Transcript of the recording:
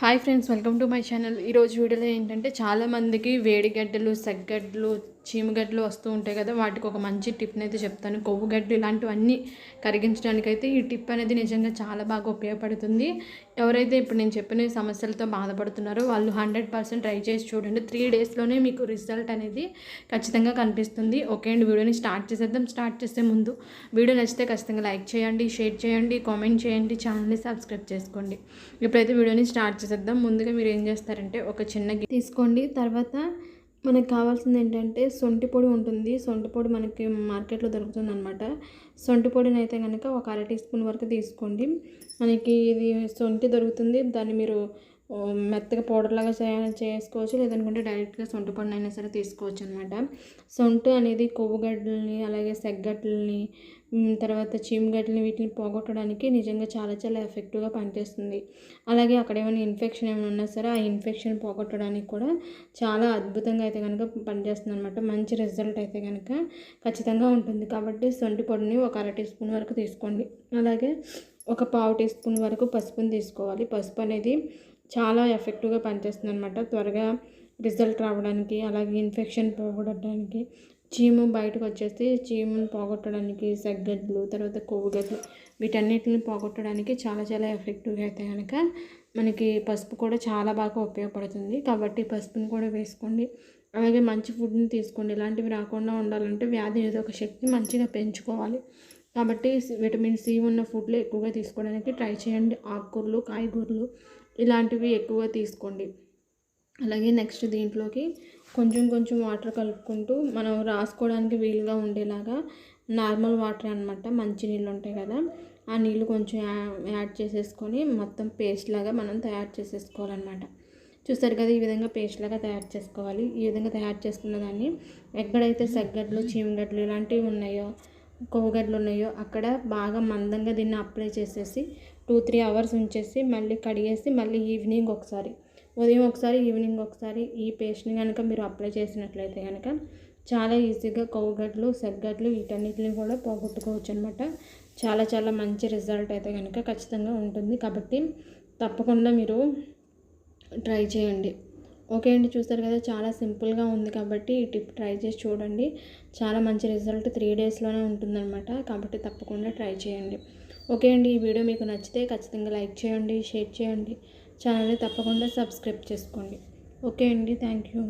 Hi friends welcome to my channel. ఈరోజు వీడియోలో ఏంటంటే చాలామందికి వేడిగడ్డలు సెగ్గడ్డలు చీమగడ్డలు వస్తూ ఉంటాయి కదా వాటికి ఒక మంచి టిప్ని అయితే చెప్తాను. కొవ్వు గడ్డలు ఇలాంటివన్నీ కరిగించడానికైతే ఈ టిప్ అనేది నిజంగా చాలా బాగా ఉపయోగపడుతుంది. ఎవరైతే ఇప్పుడు నేను చెప్పిన సమస్యలతో బాధపడుతున్నారో వాళ్ళు హండ్రెడ్ పర్సెంట్ ట్రై చేసి చూడండి. త్రీ డేస్లోనే మీకు రిజల్ట్ అనేది ఖచ్చితంగా కనిపిస్తుంది. ఓకే అండి వీడియోని స్టార్ట్ చేసేద్దాం. స్టార్ట్ చేసే ముందు వీడియో నచ్చితే ఖచ్చితంగా లైక్ చేయండి షేర్ చేయండి కామెంట్ చేయండి ఛానల్ని సబ్స్క్రైబ్ చేసుకోండి. ఇప్పుడైతే వీడియోని స్టార్ట్ చేద్దాం ముందుగా మీరు ఏం చేస్తారంటే ఒక చిన్న గి- తీసుకోండి. తర్వాత మనకు కావాల్సింది ఏంటంటే సొంటి పొడి ఉంటుంది. సొంటి పొడి మనకి మార్కెట్లో దొరుకుతుంది అనమాట సొంటి పొడిని అయితే కనుక ఒక అర టీ స్పూన్ వరకు తీసుకోండి. మనకి ఇది సొంటి దొరుకుతుంది. దాన్ని మీరు మెత్తగా పౌడర్ లాగా చేసుకోవచ్చు. లేదనుకుంటే డైరెక్ట్గా సొంటి పండు అయినా సరే తీసుకోవచ్చు అనమాట సొంటు అనేది కొవ్వుగడ్డల్ని అలాగే సెగ్గడ్డల్ని తర్వాత చీమగడ్డల్ని వీటిని పోగొట్టడానికి నిజంగా చాలా చాలా ఎఫెక్టివ్గా పనిచేస్తుంది. అలాగే అక్కడ ఏమైనా ఇన్ఫెక్షన్ ఏమైనా ఉన్నా సరే ఆ ఇన్ఫెక్షన్ పోగొట్టడానికి కూడా చాలా అద్భుతంగా అయితే కనుక పనిచేస్తుంది అనమాట మంచి రిజల్ట్ అయితే కనుక ఖచ్చితంగా ఉంటుంది. కాబట్టి సొంటి పొడిని ఒక అర టీ స్పూన్ వరకు తీసుకోండి. అలాగే ఒక పావు టీ స్పూన్ వరకు పసుపుని తీసుకోవాలి. పసుపు అనేది చాలా ఎఫెక్టివ్గా పనిచేస్తుంది అనమాట త్వరగా రిజల్ట్ రావడానికి అలాగే ఇన్ఫెక్షన్ పోగొట్టడానికి చీము బయటకు వచ్చేస్తే చీమును పోగొట్టడానికి సగ్గడ్లు తర్వాత కొవ్వుగడ్లు వీటన్నిటిని పోగొట్టడానికి చాలా చాలా ఎఫెక్టివ్గా అయితే కనుక మనకి పసుపు కూడా చాలా బాగా ఉపయోగపడుతుంది. కాబట్టి పసుపుని కూడా వేసుకోండి. అలాగే మంచి ఫుడ్ని తీసుకోండి. ఇలాంటివి రాకుండా ఉండాలంటే వ్యాధి నిరోధక శక్తి మంచిగా పెంచుకోవాలి. కాబట్టి విటమిన్ సి ఉన్న ఫుడ్లు ఎక్కువగా తీసుకోవడానికి ట్రై చేయండి. ఆకుకూరలు కాయగూరలు ఇలాంటివి ఎక్కువగా తీసుకోండి. అలాగే నెక్స్ట్ దీంట్లోకి కొంచెం కొంచెం వాటర్ కలుపుకుంటూ మనం రాసుకోవడానికి వీలుగా ఉండేలాగా నార్మల్ వాటర్ అనమాట మంచి నీళ్ళు ఉంటాయి కదా ఆ నీళ్ళు కొంచెం యా- యాడ్ చేసేసుకొని మొత్తం పేస్ట్ లాగా మనం తయారు చేసేసుకోవాలన్నమాట. చూస్తారు కదా ఈ విధంగా పేస్ట్ లాగా తయారు చేసుకోవాలి. ఈ విధంగా తయారు చేసుకున్న దాన్ని ఎక్కడైతే సగ్గడ్లు చీమగడ్డలు ఇలాంటివి ఉన్నాయో కోగడ్లు ఉన్నాయో అక్కడ బాగా మందంగా దీన్ని అప్లై చేసేసి టూ త్రీ అవర్స్ ఉంచేసి మళ్ళీ కడిగేసి మళ్ళీ ఈవినింగ్ ఒకసారి ఉదయం ఒకసారి ఈవినింగ్ ఒకసారి ఈ పేస్ట్ని కనుక మీరు అప్లై చేసినట్లయితే కనుక చాలా ఈజీగా కొవ్వుగడ్డలు సెగ్గడ్లు వీటన్నిటిని కూడా పోగొట్టుకోవచ్చు అనమాట చాలా చాలా మంచి రిజల్ట్ అయితే కనుక ఖచ్చితంగా ఉంటుంది. కాబట్టి తప్పకుండా మీరు ట్రై చేయండి. ఓకే అండి చూస్తారు కదా చాలా సింపుల్గా ఉంది కాబట్టి ఈ టిప్ ట్రై చేసి చూడండి. చాలా మంచి రిజల్ట్ త్రీ డేస్లోనే ఉంటుందన్నమాట. కాబట్టి తప్పకుండా ట్రై చేయండి. ఓకే అండి ఈ వీడియో మీకు నచ్చితే ఖచ్చితంగా లైక్ చేయండి షేర్ చేయండి. ఛానల్ని తప్పకుండా సబ్స్క్రైబ్ చేసుకోండి. ఓకే అండి థ్యాంక్ యూ.